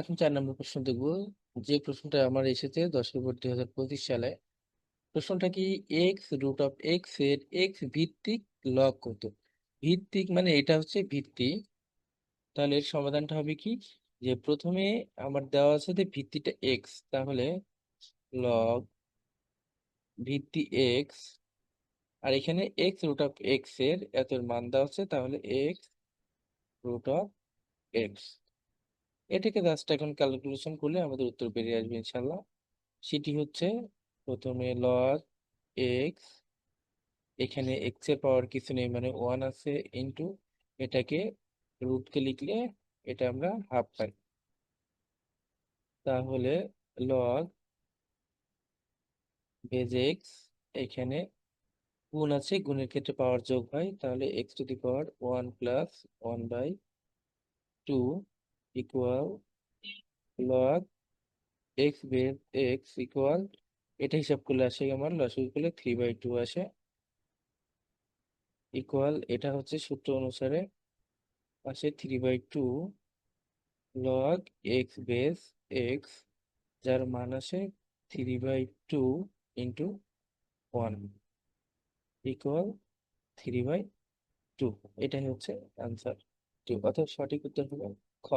এখন চার নম্বর প্রশ্ন দেখব। যে প্রশ্নটা আমার এসেছে দশ ফেব্রুয়ারি দুই হাজার পঁচিশ সালে, প্রশ্নটা কি এক্স রুট অফ এক্সের এক্স ভিত্তিক লগ কত? ভিত্তিক মানে এটা হচ্ছে ভিত্তি। তাহলে এর সমাধানটা হবে কি? যে প্রথমে আমার দেওয়া আছে যে ভিত্তিটা এক্স তাহলে লগ ভিত্তি এক্স আর এখানে এক্স রুট অফ এক্সের এত মান দেওয়া আছে, তাহলে এক্স রুট অফ এক্স এটাকে জাস্ট এখন ক্যালকুলেশন করলে আমাদের উত্তর বেরিয়ে আসবে ইনশাল্লাহ সেটি হচ্ছে প্রথমে লগ এক্স এখানে এক্সের পাওয়ার কিছু নেই মানে ওয়ান আছে ইন্টু এটাকে রুটকে লিখলে এটা আমরা হাফ পাই। তাহলে লগ বেজ এক্স এখানে গুণ আছে, গুণের ক্ষেত্রে পাওয়ার যোগ হয়, তাহলে x to the power one plus one by two equal log x base x equal এটা হিসাব করলে আসে আমার লসাগু করলে থ্রি বাই টু আসে। ইকুয়াল এটা হচ্ছে সূত্র অনুসারে আসে three by two log x base x যার মান আসে three by two into one equal three by two এটাই হচ্ছে অ্যান্সার টু অর্থাৎ সঠিক উত্তর হলো খ।